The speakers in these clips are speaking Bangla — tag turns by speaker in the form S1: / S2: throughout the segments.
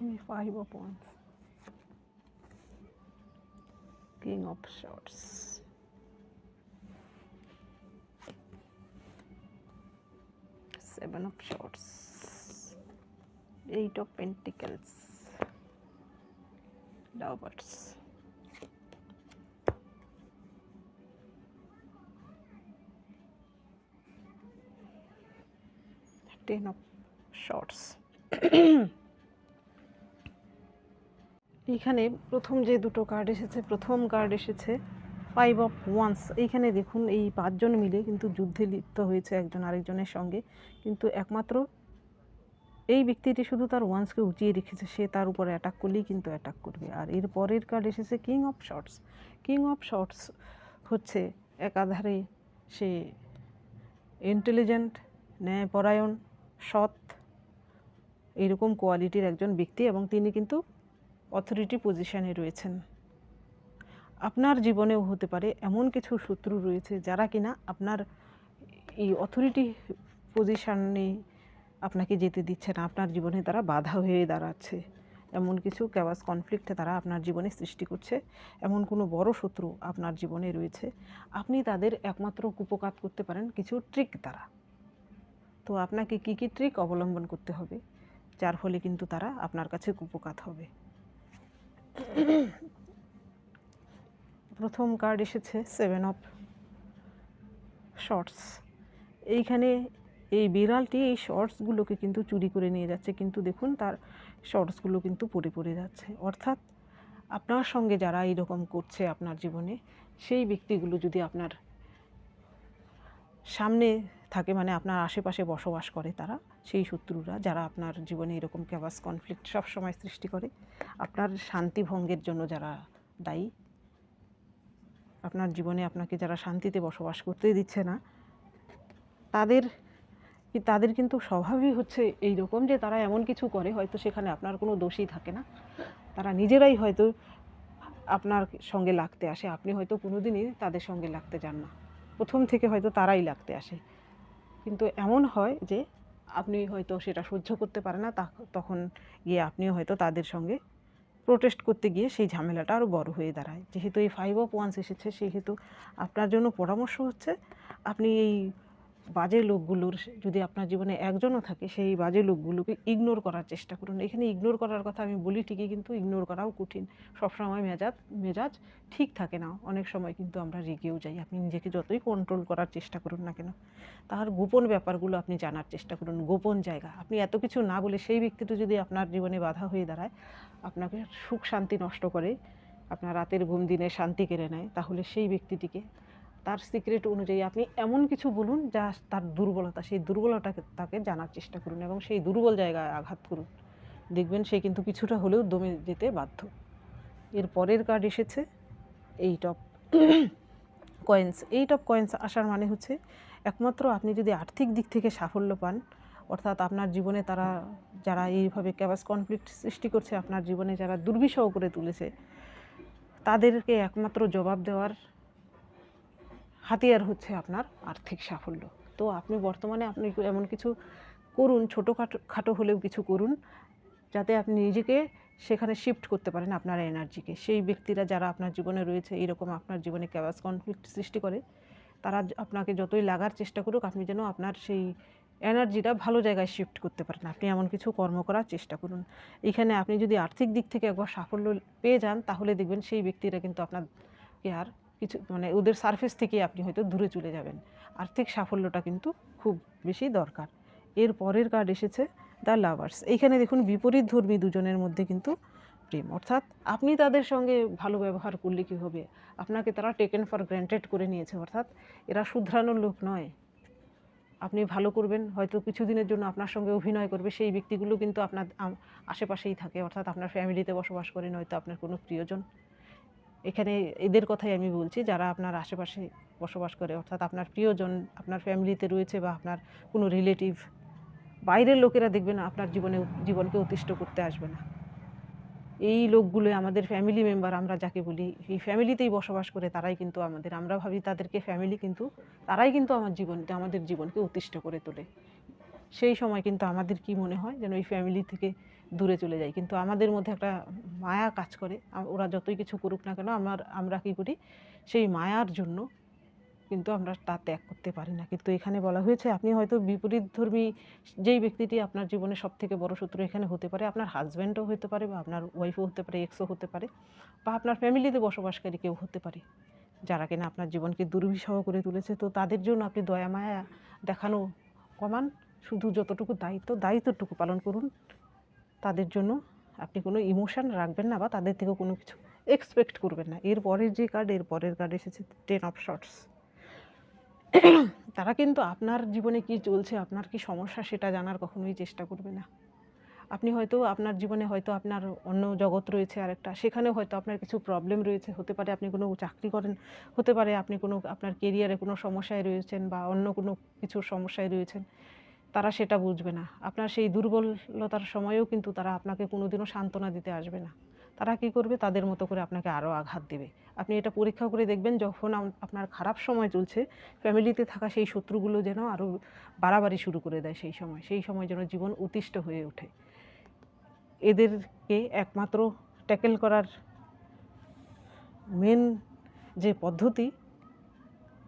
S1: me five of wands king of swords. Seven of swords. Eight of pentacles. Lovers. Ten of shots. এইখানে প্রথম যে দুটো কার্ড এসেছে, প্রথম কার্ড এসেছে ফাইভ অফ ওয়ান্স এইখানে দেখুন, এই পাঁচজন মিলে কিন্তু যুদ্ধে লিপ্ত হয়েছে একজন আরেকজনের সঙ্গে। কিন্তু একমাত্র এই ব্যক্তিটি শুধু তার ওয়ান্সকে উঁচিয়ে রেখেছে, সে তার উপরে অ্যাটাক করলেই কিন্তু অ্যাটাক করবে। আর এর পরের কার্ড এসেছে king of swords king of swords হচ্ছে একাধারে সে ইন্টেলিজেন্ট ন্যায়পরায়ণ, সৎ, এরকম কোয়ালিটির একজন ব্যক্তি এবং তিনি কিন্তু অথরিটি পজিশনে রয়েছেন। আপনার জীবনেও হতে পারে এমন কিছু শত্রু রয়েছে যারা কিনা আপনার এই অথরিটি পজিশনে আপনাকে যেতে দিচ্ছে না। আপনার জীবনে তারা বাধা হয়ে দাঁড়াচ্ছে। এমন কিছু ক্যাওয়াস কনফ্লিক্টে তারা আপনার জীবনে সৃষ্টি করছে। এমন কোনো বড় শত্রু আপনার জীবনে রয়েছে। আপনি তাদের একমাত্র কুপকাত করতে পারেন, কিছু ট্রিক দ্বারা তো আপনাকে কী কী ট্রিক অবলম্বন করতে হবে? যার ফলে কিন্তু তারা আপনার কাছে কুপকাত হবে। প্রথম কার্ড এসেছে সেভেন অফ শর্টস এইখানে এই বিড়ালটি এই শর্টসগুলোকে কিন্তু চুরি করে নিয়ে যাচ্ছে, কিন্তু দেখুন তার শর্টসগুলো কিন্তু পড়ে পড়ে যাচ্ছে। অর্থাৎ আপনার সঙ্গে যারা এইরকম করছে আপনার জীবনে, সেই ব্যক্তিগুলো যদি আপনার সামনে থাকে মানে আপনার আশেপাশে বসবাস করে তারা, সেই শত্রুরা যারা আপনার জীবনে এরকম ক্যাবাস কনফ্লিক্ট সবসময় সৃষ্টি করে। আপনার শান্তি ভঙ্গের জন্য যারা দায়ী, আপনার জীবনে আপনাকে যারা শান্তিতে বসবাস করতে দিচ্ছে না, তাদের তাদের কিন্তু স্বভাবই হচ্ছে এই রকম যে তারা এমন কিছু করে হয়তো সেখানে আপনার কোনো দোষই থাকে না। তারা নিজেরাই হয়তো আপনার সঙ্গে লাগতে আসে। আপনি হয়তো কোনোদিনই তাদের সঙ্গে লাগতে যান না। প্রথম থেকে হয়তো তারাই লাগতে আসে। কিন্তু এমন হয় যে আপনি হয়তো সেটা সহ্য করতে পারে না, তা- তখন গিয়ে আপনিও হয়তো তাদের সঙ্গে প্রোটেস্ট করতে গিয়ে সেই ঝামেলাটা আরও বড় হয়ে দাঁড়ায়। যেহেতু এই ফাইভ অফ ওয়ান্স এসেছে, সেহেতু আপনার জন্য পরামর্শ হচ্ছে, আপনি এই বাজে লোকগুলোর যদি আপনার জীবনে একজনও থাকে, সেই বাজে লোকগুলোকে ইগনোর করার চেষ্টা করুন। এখানে ইগনোর করার কথা আমি বলি ঠিকই, কিন্তু ইগনোর করাও কঠিন। সবসময় মেজাজ মেজাজ ঠিক থাকে না। অনেক সময় কিন্তু আমরা রেগেও যাই। আপনি নিজেকে যতই কন্ট্রোল করার চেষ্টা করুন না কেন, তার গোপন ব্যাপারগুলো আপনি জানার চেষ্টা করুন, গোপন জায়গা। আপনি এত কিছু না বলে সেই ব্যক্তিটা যদি আপনার জীবনে বাধা হয়ে দাঁড়ায়, আপনাকে সুখ শান্তি নষ্ট করে, আপনার রাতের ঘুম দিনে শান্তি কেড়ে নেয়, তাহলে সেই ব্যক্তিটিকে তার সিক্রেট অনুযায়ী আপনি এমন কিছু বলুন যা তার দুর্বলতা, সেই দুর্বলতাকে তাকে জানার চেষ্টা করুন এবং সেই দুর্বল জায়গায় আঘাত করুন। দেখবেন সে কিন্তু কিছুটা হলেও দমে যেতে বাধ্য। এর পরের কার্ড এসেছে eight of coins eight of coins আসার মানে হচ্ছে, একমাত্র আপনি যদি আর্থিক দিক থেকে সাফল্য পান, অর্থাৎ আপনার জীবনে তারা, যারা এইভাবে ক্যাবাস কনফ্লিক্ট সৃষ্টি করছে, আপনার জীবনে যারা দুর্বিষহ করে তুলেছে, তাদেরকে একমাত্র জবাব দেওয়ার হাতিয়ার হচ্ছে আপনার আর্থিক সাফল্য। তো আপনি বর্তমানে আপনি এমন কিছু করুন, ছোটো খাটো হলেও কিছু করুন, যাতে আপনি নিজেকে সেখানে শিফট করতে পারেন আপনার এনার্জিকে সেই ব্যক্তিরা যারা আপনার জীবনে রয়েছে, এরকম আপনার জীবনে ক্যাবাস কনফ্লিক্ট সৃষ্টি করে, তারা আপনাকে যতই লাগার চেষ্টা করুক, আপনি যেন আপনার সেই এনার্জিটা ভালো জায়গায় শিফট করতে পারেন। আপনি এমন কিছু কর্ম করার চেষ্টা করুন। এখানে আপনি যদি আর্থিক দিক থেকে একবার সাফল্য পেয়ে যান, তাহলে দেখবেন সেই ব্যক্তিরা কিন্তু আপনাকে আর কিছু মানে ওদের সারফেস থেকে আপনি হয়তো দূরে চলে যাবেন। আর্থিক সাফল্যটা কিন্তু খুব বেশি দরকার। এর পরের কার্ড এসেছে দ্য লাভার্স এইখানে দেখুন বিপরীত ধর্মী দুজনের মধ্যে কিন্তু প্রেম। অর্থাৎ আপনি তাদের সঙ্গে ভালো ব্যবহার করলে কী হবে? আপনাকে তারা টেকেন ফর গ্র্যান্টেড করে নিয়েছে। অর্থাৎ এরা শুধরানোর লোক নয়। আপনি ভালো করবেন, হয়তো কিছুদিনের জন্য আপনার সঙ্গে অভিনয় করবে, সেই ব্যক্তিগুলো কিন্তু আপনার আশেপাশেই থাকে। অর্থাৎ আপনার ফ্যামিলিতে বসবাস করেন হয়তো আপনার কোনো প্রিয়জন। এখানে এদের কথাই আমি বলছি, যারা আপনার আশেপাশে বসবাস করে, অর্থাৎ আপনার প্রিয়জন, আপনার ফ্যামিলিতে রয়েছে বা আপনার কোনো রিলেটিভ, বাইরের লোকেরা দেখবেন আপনার জীবনে, জীবনকে অতিষ্ঠ করতে আসবে না। এই লোকগুলো আমাদের ফ্যামিলি মেম্বার, আমরা যাকে বলি, এই ফ্যামিলিতেই বসবাস করে, তারাই কিন্তু আমাদের, আমরা ভাবি তাদেরকে ফ্যামিলি কিন্তু, তারাই কিন্তু আমার জীবন, আমাদের জীবনকে অতিষ্ঠ করে তোলে। সেই সময় কিন্তু আমাদের কি মনে হয়, যেন এই ফ্যামিলি থেকে দূরে চলে যাই। কিন্তু আমাদের মধ্যে একটা মায়া কাজ করে। ওরা যতই কিছু করুক না কেন, আমার, আমরা কি করি? সেই মায়ার জন্য কিন্তু আমরা তা ত্যাগ করতে পারি না। কিন্তু এখানে বলা হয়েছে, আপনি হয়তো বিপরীত ধর্মী যেই ব্যক্তিটি আপনার জীবনে সব থেকে বড় শত্রু এখানে হতে পারে, আপনার হাজব্যান্ডও হতে পারে বা আপনার ওয়াইফও হতে পারে এক্সও হতে পারে বা আপনার ফ্যামিলিতে বসবাসকারী কেউ হতে পারে। যারা কিনা আপনার জীবনকে দুর্বিষহ করে তুলেছে, তো তাদের জন্য আপনি দয়া, মায়া দেখানো কমান। শুধু যতটুকু দায়িত্ব, দায়িত্বটুকু পালন করুন। তাদের জন্য আপনি কোনো ইমোশান রাখবেন না বা তাদের থেকে কোনো কিছু এক্সপেক্ট করবেন না। এর পরের যে কার্ড এর পরের কার্ড এসেছে টেন অফ শর্টস তারা কিন্তু আপনার জীবনে কি চলছে, আপনার কি সমস্যা সেটা জানার কখনোই চেষ্টা করবে না। আপনি হয়তো আপনার জীবনে হয়তো আপনার অন্য জগৎ রয়েছে আরেকটা, সেখানেও হয়তো আপনার কিছু প্রবলেম রয়েছে। হতে পারে আপনি কোনো চাকরি করেন, হতে পারে আপনি কোনো, আপনার কেরিয়ারে কোনো সমস্যায় রয়েছেন বা অন্য কোনো কিছুর সমস্যায় রয়েছেন। তারা সেটা বুঝবে না। আপনার সেই দুর্বলতার সময়েও কিন্তু তারা আপনাকে কোনোদিনও সান্ত্বনা দিতে আসবে না। তারা কি করবে? তাদের মতো করে আপনাকে আরও আঘাত দেবে। আপনি এটা পরীক্ষা করে দেখবেন, যখন আপনার খারাপ সময় চলছে ফ্যামিলিতে থাকা সেই শত্রুগুলো যেন আরও বাড়াবাড়ি শুরু করে দেয় সেই সময়। সেই সময় যেন জীবন অতিষ্ঠ হয়ে ওঠে। এদেরকে একমাত্র ট্যাকেল করার মেন যে পদ্ধতি,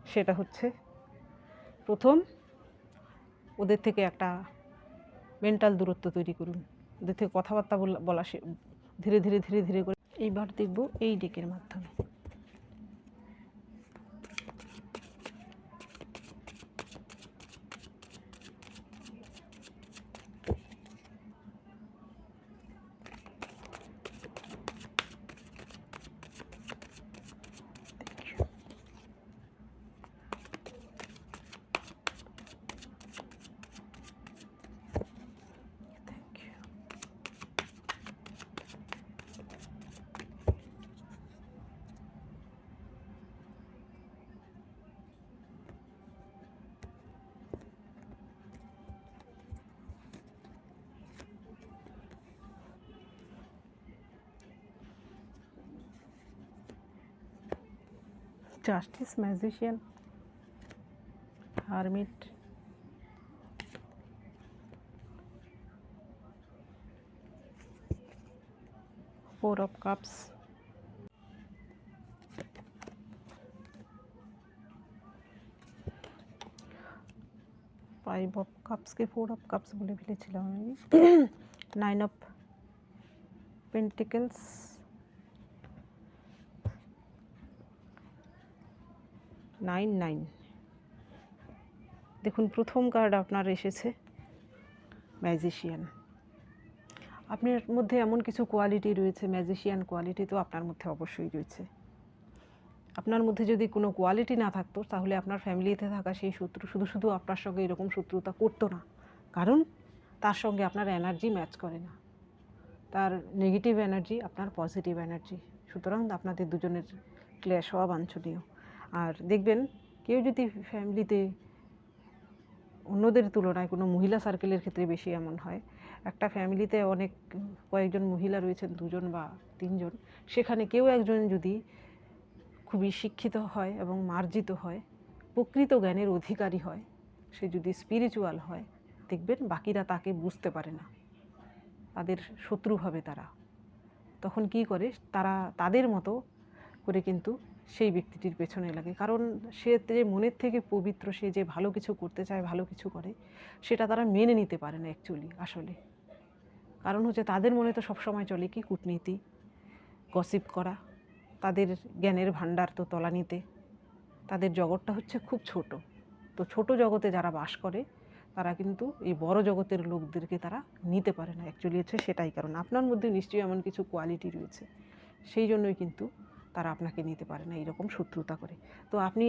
S1: সেটা হচ্ছে প্রথম ওদের থেকে একটা মেন্টাল দূরত্ব তৈরি করুন। ওদের থেকে কথাবার্তা বলা- বলা ধীরে ধীরে ধীরে ধীরে করে এইবার দেখব এই ডেকের মাধ্যমে। Justice, magician, hermit. Four of Cups. Five of কাপসকে four of cups বলে ফেলেছিলাম আমি nine of pentacles nine nine. দেখুন, প্রথম কার্ড আপনার এসেছে ম্যাজিশিয়ান আপনার মধ্যে এমন কিছু কোয়ালিটি রয়েছে ম্যাজিশিয়ান কোয়ালিটি তো আপনার মধ্যে অবশ্যই রয়েছে। আপনার মধ্যে যদি কোনো কোয়ালিটি না থাকতো, তাহলে আপনার ফ্যামিলিতে থাকা সেই শত্রু শুধু শুধু আপনার সঙ্গে এরকম শত্রুতা করতো না। কারণ, তার সঙ্গে আপনার এনার্জি ম্যাচ করে না। তার নেগেটিভ এনার্জি আপনার পজিটিভ এনার্জি সুতরাং আপনাদের দুজনের ক্লেশ হওয়া বাঞ্ছনীয়। আর দেখবেন কেউ যদি ফ্যামিলিতে অন্যদের তুলনায় কোনো মহিলা সার্কেলের ক্ষেত্রে বেশি এমন হয়, একটা ফ্যামিলিতে অনেক কয়েকজন মহিলা রয়েছেন, দুজন বা তিনজন, সেখানে কেউ একজন যদি খুবই শিক্ষিত হয় এবং মার্জিত হয়, প্রকৃত জ্ঞানের অধিকারী হয়, সে যদি স্পিরিচুয়াল হয়, দেখবেন বাকিরা তাকে বুঝতে পারে না। তাদের শত্রু হবে তারা। তখন কি করে? তারা তাদের মতো করে কিন্তু সেই ব্যক্তিটির পেছনে লাগে। কারণ সে যে মনের থেকে পবিত্র, সে যে ভালো কিছু করতে চায়, ভালো কিছু করে, সেটা তারা মেনে নিতে পারে না অ্যাকচুয়ালি আসলে। কারণ হচ্ছে তাদের মনে তো সবসময় চলে কি? কূটনীতি গসিপ করা, তাদের জ্ঞানের ভাণ্ডার তো তলানিতে। তাদের জগৎটা হচ্ছে খুব ছোট। তো ছোট জগতে যারা বাস করে, তারা কিন্তু এই বড় জগতের লোকদেরকে তারা নিতে পারে না। অ্যাকচুয়ালি হচ্ছে সেটাই কারণ আপনার মধ্যে নিশ্চয়ই এমন কিছু কোয়ালিটি রয়েছে। সেই জন্যই কিন্তু তারা আপনাকে নিতে পারে না, এরকম শত্রুতা করে। তো আপনি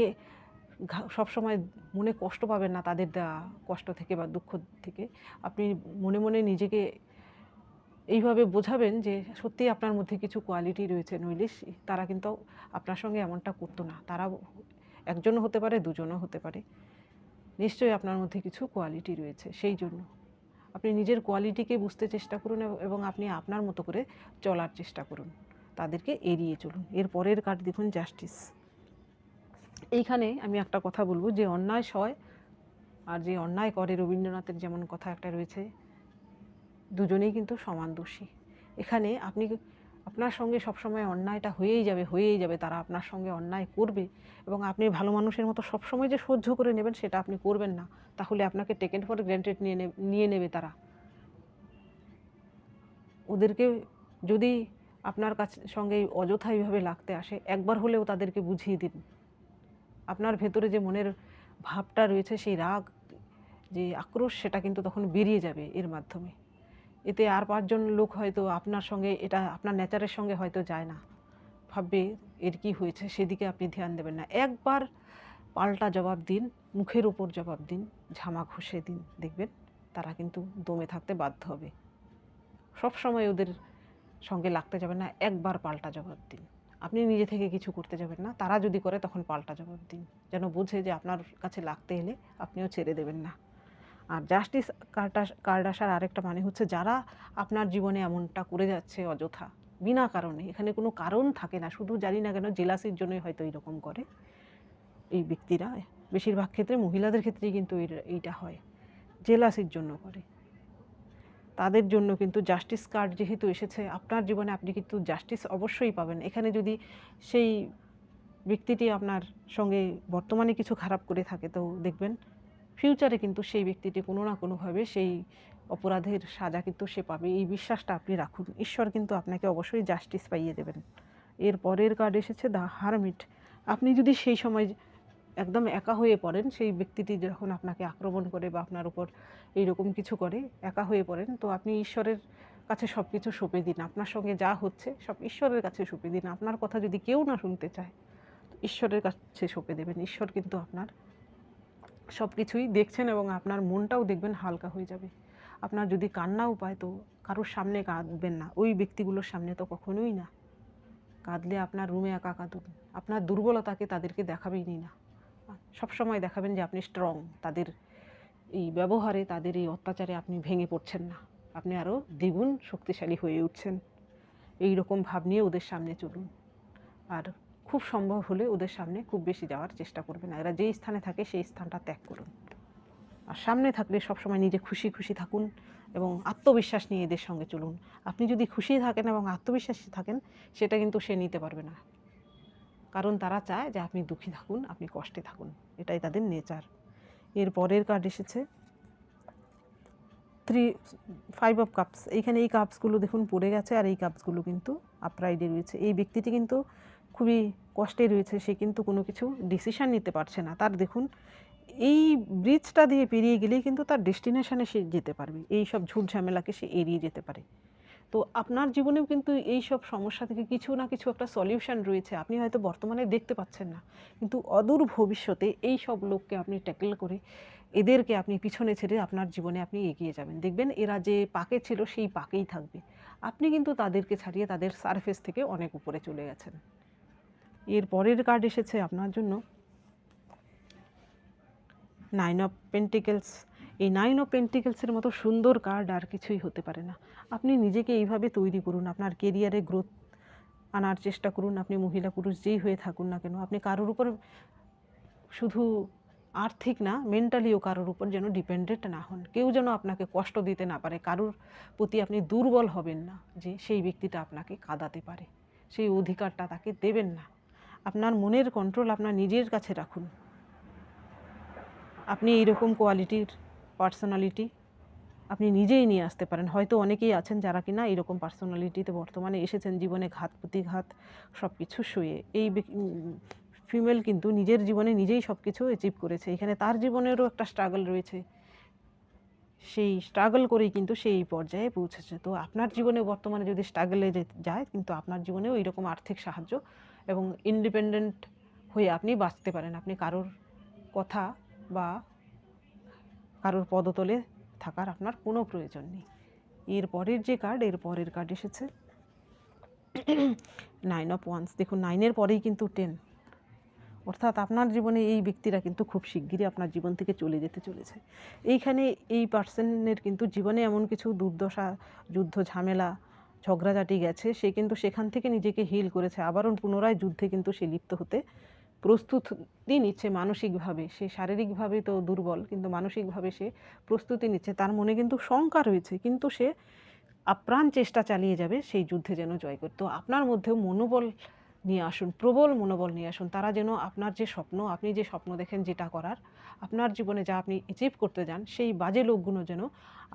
S1: সবসময় মনে কষ্ট পাবেন না তাদের দেওয়া কষ্ট থেকে বা দুঃখ থেকে। আপনি মনে মনে নিজেকে এইভাবে বোঝাবেন যে সত্যিই আপনার মধ্যে কিছু কোয়ালিটি রয়েছে, নইলে তারা কিন্তু আপনার সঙ্গে এমনটা করতো না। তারা একজনও হতে পারে, দুজনও হতে পারে। নিশ্চয়ই আপনার মধ্যে কিছু কোয়ালিটি রয়েছে, সেই জন্য। আপনি নিজের কোয়ালিটিকে বুঝতে চেষ্টা করুন এবং আপনি আপনার মতো করে চলার চেষ্টা করুন। তাদেরকে এড়িয়ে চলুন। এর পরের কার্ড দেখুন, জাস্টিস। এইখানে আমি একটা কথা বলব, যে অন্যায় সয় আর যে অন্যায় করে রবীন্দ্রনাথের যেমন কথা একটা রয়েছে, দুজনেই কিন্তু সমান দোষী। এখানে আপনি আপনার সঙ্গে সবসময় অন্যায়টা হয়েই যাবে হয়েই যাবে, তারা আপনার সঙ্গে অন্যায় করবে এবং আপনি ভালো মানুষের মতো সবসময় যে সহ্য করে নেবেন সেটা আপনি করবেন না, তাহলে আপনাকে টেকেন ফর গ্র্যান্টেড নিয়ে নিয়ে নেবে তারা। ওদেরকে যদি আপনার কাছে সঙ্গে অযথা এইভাবে লাগতে আসে, একবার হলেও তাদেরকে বুঝিয়ে দিন। আপনার ভেতরে যে মনের ভাবটা রয়েছে, সেই রাগ, যে আক্রোশ, সেটা কিন্তু তখন বেরিয়ে যাবে এর মাধ্যমে। এতে আর পাঁচজন লোক হয়তো আপনার সঙ্গে, এটা আপনার নেচারের সঙ্গে হয়তো যায় না। ভাববে, এর কি হয়েছে? সেদিকে আপনি ধ্যান দেবেন না। একবার পাল্টা জবাব দিন, মুখের উপর জবাব দিন, ঝামা ঘষে দিন, দেখবেন তারা কিন্তু দমে থাকতে বাধ্য হবে। সব সময় ওদের সঙ্গে লাগতে যাবেন না, একবার পাল্টা জবাব দিন। আপনি নিজে থেকে কিছু করতে যাবেন না, তারা যদি করে তখন পাল্টা জবাব দিন। যেন বুঝে যে আপনার কাছে লাগতে এলে আপনিও ছেড়ে দেবেন না। আর জাস্টিস কার্ডটা কার্ড আসার আরেকটা মানে হচ্ছে যারা আপনার জীবনে এমনটা করে যাচ্ছে অযথা, বিনা কারণে, এখানে কোনো কারণ থাকে না, শুধু জানি না কেন জেলাসির জন্যই হয়তো এইরকম করে। এই ব্যক্তিরা, বেশিরভাগ ক্ষেত্রে মহিলাদের ক্ষেত্রেই কিন্তু এই- এইটা হয়, জেলাসির জন্য করে। তাদের জন্য কিন্তু জাস্টিস কার্ড যেহেতু এসেছে, আপনার জীবনে আপনি কিন্তু জাস্টিস অবশ্যই পাবেন। এখানে যদি সেই ব্যক্তিটি আপনার সঙ্গে বর্তমানে কিছু খারাপ করে থাকে, তো দেখবেন ফিউচারে কিন্তু সেই ব্যক্তিটি কোনো না কোনোভাবে সেই অপরাধের সাজা কিন্তু সে পাবে। এই বিশ্বাসটা আপনি রাখুন। ঈশ্বর কিন্তু আপনাকে অবশ্যই জাস্টিস পাইয়ে দেবেন। এর পরের কার্ড এসেছে দ্য হারমিট আপনি যদি সেই সময় একদম একা হয়ে পড়েন, সেই ব্যক্তিটি যখন আপনাকে আক্রমণ করে বা আপনার উপর এইরকম কিছু করে, একা হয়ে পড়েন, তো আপনি ঈশ্বরের কাছে সব কিছু সঁপে দিন। আপনার সঙ্গে যা হচ্ছে সব ঈশ্বরের কাছে সঁপে দিন। আপনার কথা যদি কেউ না শুনতে চায়, তো ঈশ্বরের কাছে সঁপে দেবেন। ঈশ্বর কিন্তু আপনার সব কিছুই দেখছেন এবং আপনার মনটাও দেখবেন হালকা হয়ে যাবে। আপনার যদি কান্নাও পায়, তো কারোর সামনে কাঁদবেন না। ওই ব্যক্তিগুলোর সামনে তো কখনোই না। কাঁদলে আপনার রুমে একা কাঁদুন আপনার দুর্বলতাকে তাদেরকে দেখাবেনই না। সবসময় দেখাবেন যে আপনি স্ট্রং তাদের এই ব্যবহারে, তাদের এই অত্যাচারে আপনি ভেঙে পড়ছেন না। আপনি আরও দ্বিগুণ শক্তিশালী হয়ে উঠছেন। এই রকম ভাব নিয়ে ওদের সামনে চলুন। আর খুব সম্ভব হলে ওদের সামনে খুব বেশি যাওয়ার চেষ্টা করবেন না। এরা যেই স্থানে থাকে, সেই স্থানটা ত্যাগ করুন। আর সামনে থাকলে সবসময় নিজে খুশি খুশি থাকুন এবং আত্মবিশ্বাস নিয়ে এদের সঙ্গে চলুন। আপনি যদি খুশি থাকেন এবং আত্মবিশ্বাসী থাকেন, সেটা কিন্তু সে নিতে পারবে না। কারণ তারা চায় যে আপনি দুঃখী থাকুন, আপনি কষ্টে থাকুন। এটাই তাদের নেচার। এর পরের কার্ড এসেছে। থ্রি ফাইভ অফ কাপস এইখানে এই কাপসগুলো দেখুন পড়ে গেছে আর এই কাপসগুলো কিন্তু আপরাইডে রয়েছে। এই ব্যক্তিটি কিন্তু খুবই কষ্টে রয়েছে, সে কিন্তু কোনো কিছু ডিসিশান নিতে পারছে না। তার দেখুন, এই ব্রিজটা দিয়ে পেরিয়ে গেলেই কিন্তু তার ডেস্টিনেশানে সে যেতে পারবে। এই সব ঝুট ঝামেলাকে সে এড়িয়ে যেতে পারে। তো আপনার জীবনেও কিন্তু এই সব সমস্যা থেকে কিছু না কিছু একটা সলিউশন রয়েছে। আপনি হয়তো বর্তমানে দেখতে পাচ্ছেন না। কিন্তু অদূর ভবিষ্যতে এই সব লোককে আপনি ট্যাকেল করে এদেরকে আপনি পিছনে ছেড়ে আপনার জীবনে আপনি এগিয়ে যাবেন। দেখবেন এরা যে পাকে ছিল সেই পাকেই থাকবে। আপনি কিন্তু তাদেরকে ছাড়িয়ে তাদের সারফেস থেকে অনেক উপরে চলে গেছেন। এর পরের কার্ড এসেছে আপনার জন্য। নাইন অফ পেন্টিকেলস এই নাইন অফ পেন্টিকেলসের মতো সুন্দর কার্ড আর কিছুই হতে পারে না। আপনি নিজেকে এইভাবে তৈরি করুন, আপনার কেরিয়ারে গ্রোথ আনার চেষ্টা করুন, আপনি মহিলা পুরুষ যেই হয়ে থাকুন না কেন, আপনি কারোর উপর শুধু আর্থিক না মেন্টালিও কারোর উপর যেন ডিপেন্ডেন্ট না হন। কেউ যেন আপনাকে কষ্ট দিতে না পারে, কারোর প্রতি আপনি দুর্বল হবেন না যে সেই ব্যক্তিটা আপনাকে কাঁদাতে পারে, সেই অধিকারটা তাকে দেবেন না। আপনার মনের কন্ট্রোল আপনার নিজের কাছে রাখুন। আপনি এইরকম কোয়ালিটির পার্সোনালিটি আপনি নিজেই নিয়ে আসতে পারেন। হয়তো অনেকেই আছেন যারা কিনা এরকম পার্সোনালিটিতে বর্তমানে এসেছেন, জীবনে ঘাত, প্রতিঘাত সব কিছু শুয়ে। এই ফিমেল কিন্তু নিজের জীবনে নিজেই সব কিছু অ্যাচিভ করেছে। এখানে তার জীবনেরও একটা স্ট্রাগল রয়েছে। সেই স্ট্রাগল করেই কিন্তু সেই পর্যায়ে পৌঁছেছে। তো আপনার জীবনে বর্তমানে যদি স্ট্রাগলে যায়, কিন্তু আপনার জীবনেও এইরকম আর্থিক সাহায্য এবং ইন্ডিপেন্ডেন্ট হয়ে আপনি বাঁচতে পারেন। আপনি কারোর কথা বা কারোর পদতলে থাকার আপনার কোনো প্রয়োজন নেই। এর পরের যে কার্ড এর পরের কার্ড এসেছে। নাইন অফ ওয়ান্স দেখুন নাইনের পরেই কিন্তু টেন অর্থাৎ আপনার জীবনে এই ব্যক্তিরা কিন্তু খুব শিগগিরই আপনার জীবন থেকে চলে যেতে চলেছে। এইখানে এই পার্সনের কিন্তু জীবনে এমন কিছু দুর্দশা, যুদ্ধ ঝামেলা, ঝগড়াঝাটি গেছে। সে কিন্তু সেখান থেকে নিজেকে হিল করেছে। আবারও পুনরায় যুদ্ধে কিন্তু সে লিপ্ত হতে প্রস্তুতি নিচ্ছে মানসিকভাবে। সে শারীরিকভাবে তো দুর্বল, কিন্তু মানসিকভাবে সে প্রস্তুতি নিচ্ছে। তার মনে কিন্তু শঙ্কা রয়েছে, কিন্তু সে আপ্রাণ চেষ্টা চালিয়ে যাবে সেই যুদ্ধে যেন জয় করতে। তো আপনার মধ্যেও মনোবল নিয়ে আসুন, প্রবল মনোবল নিয়ে আসুন। তারা যেন আপনার যে স্বপ্ন, আপনি যে স্বপ্ন দেখেন যেটা করার, আপনার জীবনে যা আপনি অ্যাচিভ করতে যান, সেই বাজে লোকগুলো যেন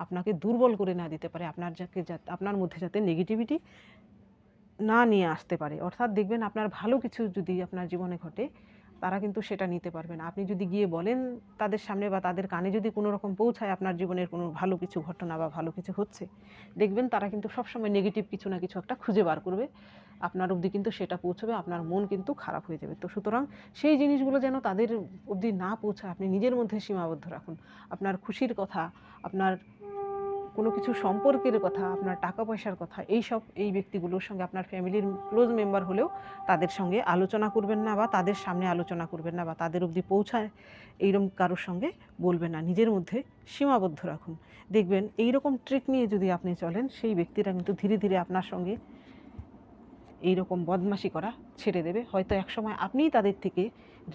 S1: আপনাকে দুর্বল করে না দিতে পারে। আপনার যাকে আপনার মধ্যে যাতে নেগেটিভিটি না নিয়ে আসতে পারে। অর্থাৎ দেখবেন আপনার ভালো কিছু যদি আপনার জীবনে ঘটে, তারা কিন্তু সেটা নিতে পারবে না। আপনি যদি গিয়ে বলেন তাদের সামনে বা তাদের কানে যদি কোনো রকম পৌঁছায় আপনার জীবনের কোনো ভালো কিছু ঘটনা বা ভালো কিছু হচ্ছে, দেখবেন তারা কিন্তু সবসময় নেগেটিভ কিছু না কিছু একটা খুঁজে বার করবে। আপনার অবধি কিন্তু সেটা পৌঁছবে, আপনার মন কিন্তু খারাপ হয়ে যাবে। তো সুতরাং সেই জিনিসগুলো যেন তাদের অবধি না পৌঁছায়, আপনি নিজের মধ্যে সীমাবদ্ধ রাখুন। আপনার খুশির কথা, আপনার কোনো কিছু সম্পর্কের কথা, আপনার টাকা পয়সার কথা এই সব এই ব্যক্তিগুলোর সঙ্গে আপনার ফ্যামিলির ক্লোজ মেম্বার হলেও তাদের সঙ্গে আলোচনা করবেন না বা তাদের সামনে আলোচনা করবেন না বা তাদের অবধি পৌঁছায়, এইরকম কারোর সঙ্গে বলবেন না। নিজের মধ্যে সীমাবদ্ধ রাখুন। দেখবেন এই রকম ট্রিক নিয়ে যদি আপনি চলেন, সেই ব্যক্তিরা কিন্তু ধীরে ধীরে আপনার সঙ্গে এই রকম বদমাশি করা ছেড়ে দেবে। হয়তো একসময় আপনিই তাদের থেকে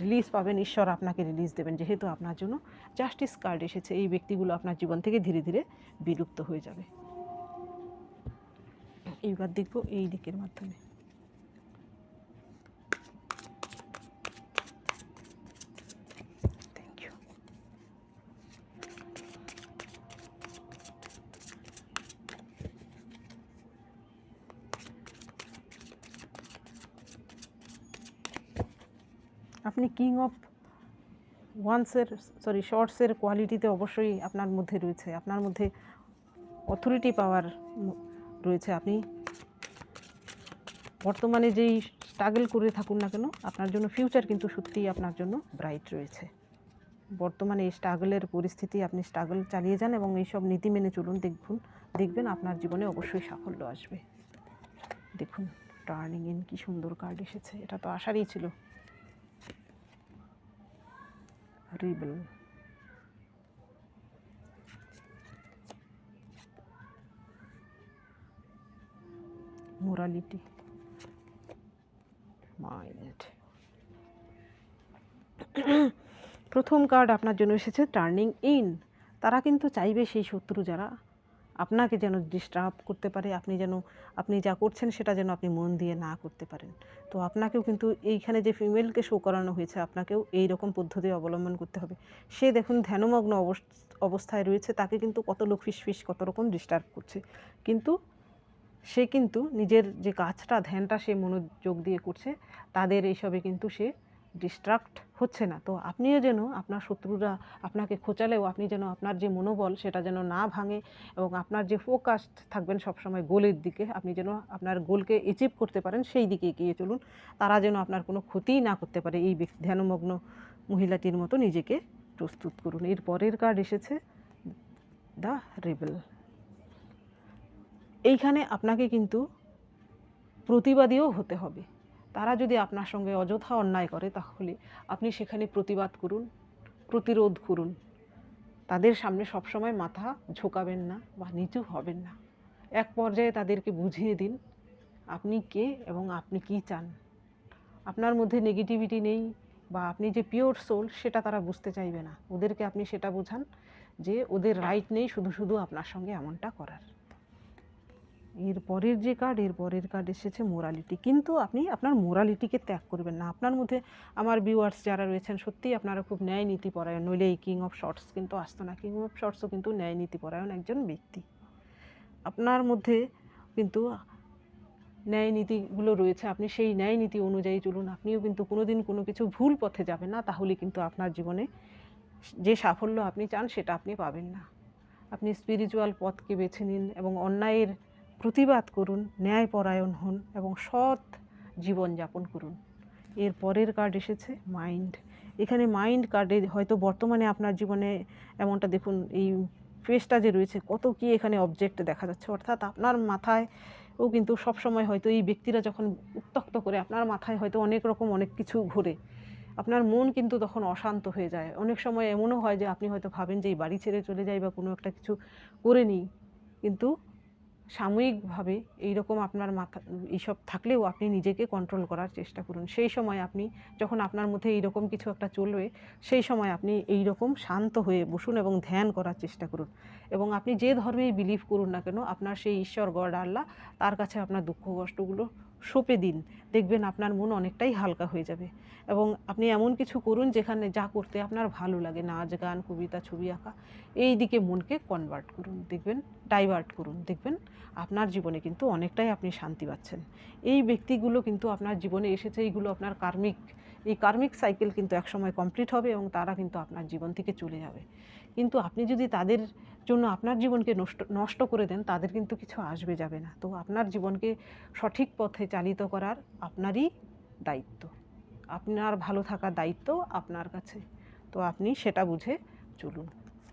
S1: রিলিজ পাবেন, ঈশ্বর আপনাকে রিলিজ দেবেন। যেহেতু আপনার জন্য জাস্টিস কার্ড এসেছে, এই ব্যক্তিগুলো আপনার জীবন থেকে ধীরে ধীরে বিলুপ্ত হয়ে যাবে। এইবার দেখব এই দিকের মাধ্যমে। আপনি কিং অফ ওয়ান্সের সরি শর্টসের কোয়ালিটিতে অবশ্যই আপনার মধ্যে রয়েছে। আপনার মধ্যে অথরিটি পাওয়ার রয়েছে। আপনি বর্তমানে যেই স্ট্রাগল করে থাকুন না কেন, আপনার জন্য ফিউচার কিন্তু সত্যিই আপনার জন্য ব্রাইট রয়েছে। বর্তমানে এই স্ট্রাগলের পরিস্থিতি, আপনি স্ট্রাগল চালিয়ে যান এবং এইসব নীতি মেনে চলুন, দেখুন, দেখবেন আপনার জীবনে অবশ্যই সাফল্য আসবে। দেখুন টার্নিং ইন কি সুন্দর কার্ড এসেছে। এটা তো আশারই ছিল। রিবেল মোরালিটি মাইন্ড প্রথম কার্ড আপনার জন্য এসেছে টার্নিং ইন তারা কিন্তু চাইবে সেই শত্রু যারা আপনাকে যেন ডিস্টার্ব করতে পারে, আপনি যেন, আপনি যা করছেন সেটা যেন আপনি মন দিয়ে না করতে পারেন। তো আপনাকেও কিন্তু এইখানে যে ফিমেলকে শো করানো হয়েছে, আপনাকেও এই রকম পদ্ধতি অবলম্বন করতে হবে। সে দেখুন ধ্যানমগ্ন অবস্থায় রয়েছে, তাকে কিন্তু কত লোক ফিস কত রকম ডিস্টার্ব করছে। কিন্তু সে কিন্তু নিজের যে কাজটা, ধ্যানটা সে মনোযোগ দিয়ে করছে, তাদের এইসবে কিন্তু সে ডিস্ট্রাক্ট হচ্ছে না। তো আপনিও যেন আপনার শত্রুরা আপনাকে খোঁচালেও আপনি যেন আপনার যে মনোবল সেটা যেন না ভাঙে এবং আপনার যে ফোকাস থাকবেন সবসময় গোলের দিকে, আপনি যেন আপনার গোলকে অ্যাচিভ করতে পারেন, সেই দিকে এগিয়ে চলুন। তারা যেন আপনার কোনো ক্ষতিই না করতে পারে এই ধ্যানমগ্ন মহিলাটির মতো নিজেকে প্রস্তুত করুন। এর পরের কার্ড এসেছে দ্য রেবেল এইখানে আপনাকে কিন্তু প্রতিবাদীও হতে হবে। তারা যদি আপনার সঙ্গে অযথা অন্যায় করে, তাহলে আপনি সেখানে প্রতিবাদ করুন, প্রতিরোধ করুন। তাদের সামনে সবসময় মাথা ঝোঁকাবেন না বা নিচু হবেন না। এক পর্যায়ে তাদেরকে বুঝিয়ে দিন, আপনি কে এবং আপনি কি চান। আপনার মধ্যে নেগেটিভিটি নেই বা আপনি যে পিওর সোল সেটা তারা বুঝতে চাইবে না। ওদেরকে আপনি সেটা বোঝান যে ওদের রাইট নেই শুধু শুধু আপনার সঙ্গে এমনটা করার। এর পরের যে কার্ড এর পরের কার্ড এসেছে মোরালিটি কিন্তু আপনি আপনার মোরালিটিকে ত্যাগ করবেন না। আপনার মধ্যে আমার ভিউয়ার্স যারা রয়েছেন, সত্যিই আপনারা খুব ন্যায় নীতিপরায়ণ নইলে এই কিং অফ শর্টস কিন্তু আসতো না। কিং অফ শর্টসও কিন্তু ন্যায় নীতিপরায়ণ একজন ব্যক্তি। আপনার মধ্যে কিন্তু ন্যায় নীতিগুলো রয়েছে। আপনি সেই ন্যায় নীতি অনুযায়ী চলুন। আপনিও কিন্তু কোনো দিন কোনো কিছু ভুল পথে যাবেন না। তাহলে কিন্তু আপনার জীবনে যে সাফল্য আপনি চান, সেটা আপনি পাবেন না। আপনি স্পিরিচুয়াল পথকে বেছে নিন এবং অন্যায়ের প্রতিবাদ করুন, ন্যায়পরায়ণ হন এবং সৎ জীবনযাপন করুন। এর পরের কার্ড এসেছে মাইন্ড এখানে মাইন্ড কার্ডে হয়তো বর্তমানে আপনার জীবনে এমনটা দেখুন, এই ফেসটা যে রয়েছে, কত কি এখানে অবজেক্ট দেখা যাচ্ছে। অর্থাৎ আপনার মাথায় ও কিন্তু সবসময় হয়তো এই ব্যক্তিরা যখন উত্তক্ত করে, আপনার মাথায় হয়তো অনেক রকম অনেক কিছু ঘোরে। আপনার মন কিন্তু তখন অশান্ত হয়ে যায়। অনেক সময় এমনও হয় যে আপনি হয়তো ভাবেন যে এই বাড়ি ছেড়ে চলে যাই বা কোনো একটা কিছু করে নিই। কিন্তু সাময়িকভাবে এইরকম আপনার মাথা, এইসব থাকলেও আপনি নিজেকে কন্ট্রোল করার চেষ্টা করুন। সেই সময় আপনি যখন আপনার মধ্যে এইরকম কিছু একটা চলবে, সেই সময় আপনি এইরকম শান্ত হয়ে বসুন এবং ধ্যান করার চেষ্টা করুন। এবং আপনি যে ধর্মেই বিলিভ করুন না কেন, আপনার সেই ঈশ্বর, গড, আল্লাহ, তার কাছে আপনার দুঃখ, কষ্টগুলো সঁপে দিন। দেখবেন আপনার মন অনেকটাই হালকা হয়ে যাবে। এবং আপনি এমন কিছু করুন যেখানে যা করতে আপনার ভালো লাগে, নাচ, গান, কবিতা, ছবি আঁকা। এই দিকে মনকে কনভার্ট করুন। দেখবেন ডাইভার্ট করুন। দেখবেন, আপনার জীবনে কিন্তু অনেকটাই আপনি শান্তি পাচ্ছেন। এই ব্যক্তিগুলো কিন্তু আপনার জীবনে এসেছে, এইগুলো আপনার কার্মিক এই কার্মিক সাইকেল কিন্তু একসময় কমপ্লিট হবে এবং তারা কিন্তু আপনার জীবন থেকে চলে যাবে। কিন্তু আপনি যদি তাদের জন্য আপনার জীবনকে নষ্ট নষ্ট করে দেন, তাদের কিন্তু কিছু আসবে যাবে না। তো আপনার জীবনকে সঠিক পথে চালিত করার আপনারই দায়িত্ব। আপনার ভালো থাকার দায়িত্ব আপনার কাছে। তো আপনি সেটা বুঝে চলুন।